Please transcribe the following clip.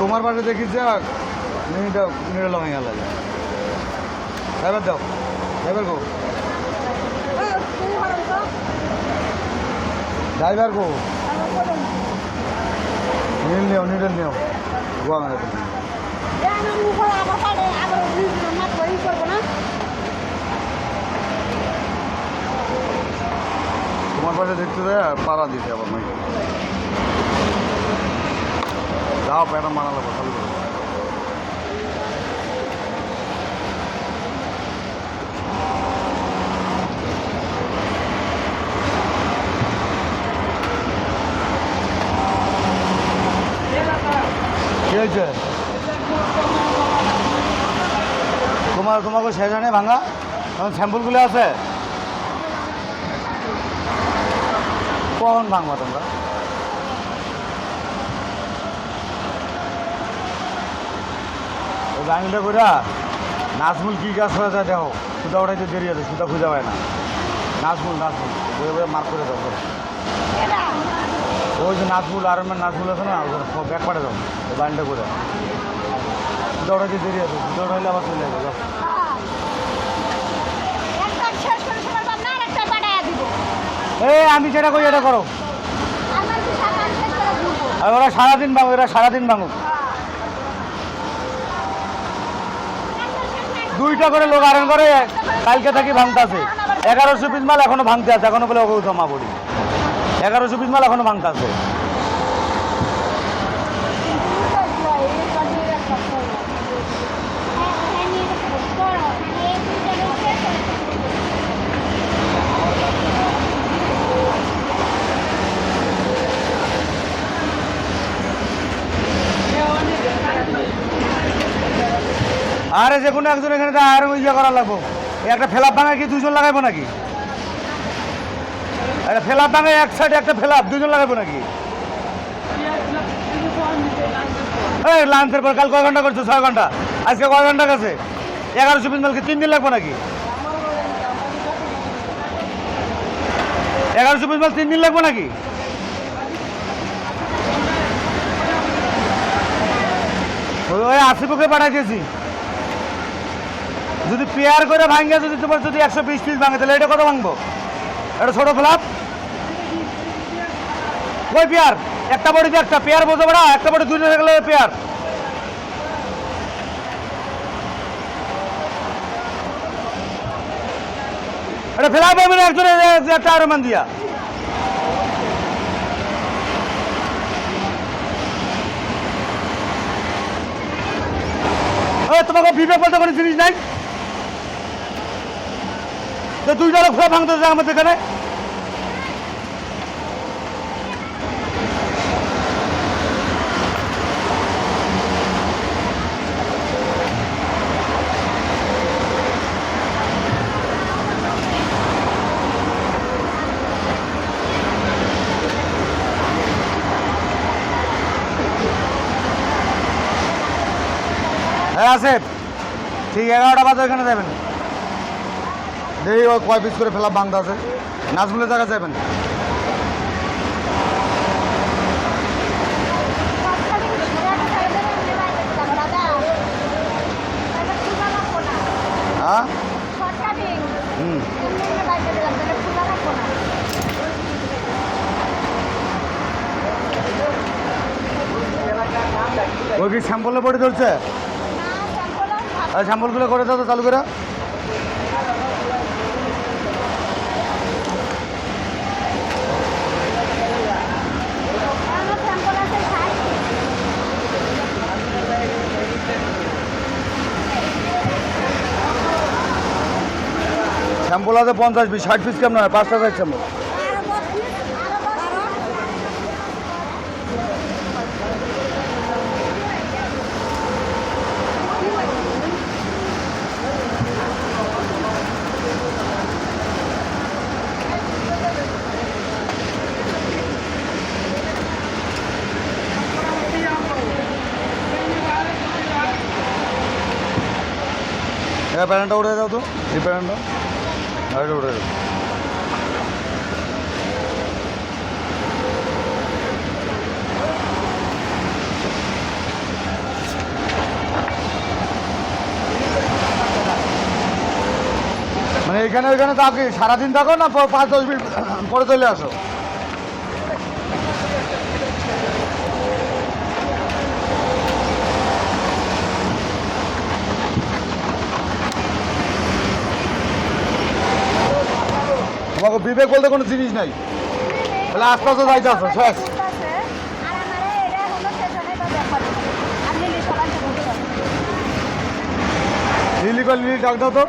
তোমার পাশে দেখিস যে মিনিটা মিনিট ভেঙে গেল। ড্রাইভার দাও ড্রাইভার গো। ড্রাইভার গো। নীল নেও নিডল নেও। গোয়া মেরে তোমার পাশে দেখতে দেয় পাড়া দিতে আবার নাকি মানালো চালু করো কি হয়েছে তোমার তোমাকে শেষ হয় ভাঙা স্যাম্পলগুলো আছে কখন ভাঙবা তোমরা ভাঙিটা করে নাজমুল কি কাজ করে যায় দেখো সুতা ওটাইতে দেরি আছে সুতা খুঁজে পায় না। নাজমুল নাজমুল ওই ওই মার্ক করে দাও। ওই যে নাজমুল আর নাজমুল আছে না ওখানে ব্যাক পাঠে দাও বাড়িটা করে সুতা ওটাইতে দেরি আছে সুতা ওটাইলে আবার চলে যাবে যাও। এই আমি যেটা করি এটা করো। ওরা সারাদিন ভাঙো এরা সারাদিন ভাঙো দুইটা করে লোক আরেন করে, কালকে থাকি ভাঙতে আছে। এগারোশো পিস মাল এখনও ভাঙতে আছে, এখনও বলে ওকে জমা করি এগারোশো পিস মাল এখনও ভাঙতে আছে। আরে যে কোনো একজন এখানে আর ইয়ে করা লাগবো। একটা ফেলাপ ভাঙা কি দুজন লাগাইবো নাকি? একটা ফেলাপ ভাঙা এক সাইডে একটা ফেলাপ, দুজন লাগাইবো নাকি? লাঞ্চের পর কাল কয় ঘণ্টা করছ? ছয় ঘণ্টা। আজকে কয় ঘণ্টা গেছে? তিন দিন লাগবো নাকি? এগারোশো পিস মাল তিন দিন লাগবো নাকি? ওই ওই আসিফকে পাঠাইতেছি যদি পেয়ার করে ভাঙে যদি তোমার যদি একশো পিস পিস ভাঙে, তাহলে এটা কত ভাঙবো? এটা ছোটো ফ্লাপ ওই পেয়ার, একটা বডিতে একটা, পেয়ার বোঝো না একটা বডি দুই গেলে পেয়ার। এটা ফেলা পাবে না একজনের একটা আরও মান দিয়া। তোমাকে বিবেক বলতে কোনো জিনিস নাই? তো দুইটা লোক ফেলা ভাঙতে আমাদের এখানে। হ্যাঁ আছে ঠিক এগারোটা বাজে ওইখানে যাবেন। ওই কয় পিস করে ফেলা বান্ধ আছে? নাজমুলের জায়গা যাবেন হ্যাঁ? হুম। ওই কি স্যাম্পলে পড়ে ধরছে? আর স্যাম্পলগুলো করে দাও তো চালু করে। আছে পঞ্চাশ পিস ষাট পিস কেমন হয়? পাঁচটা সাইজ হ্যাঁ প্যারেন্টটা উঠে দাও তো, এই প্যারেন্টটা মানে এখানে ওইখানে তো আপনি সারাদিন থাকো না পাঁচ দশ মিনিট পরে চলে আসো। তোমাকে বিবেক বলতে কোনো জিনিস নাই। তাহলে আস্তে আস্তে যাইতে আসো শেষ। লিলি কল লিলি ডাক দাও তো।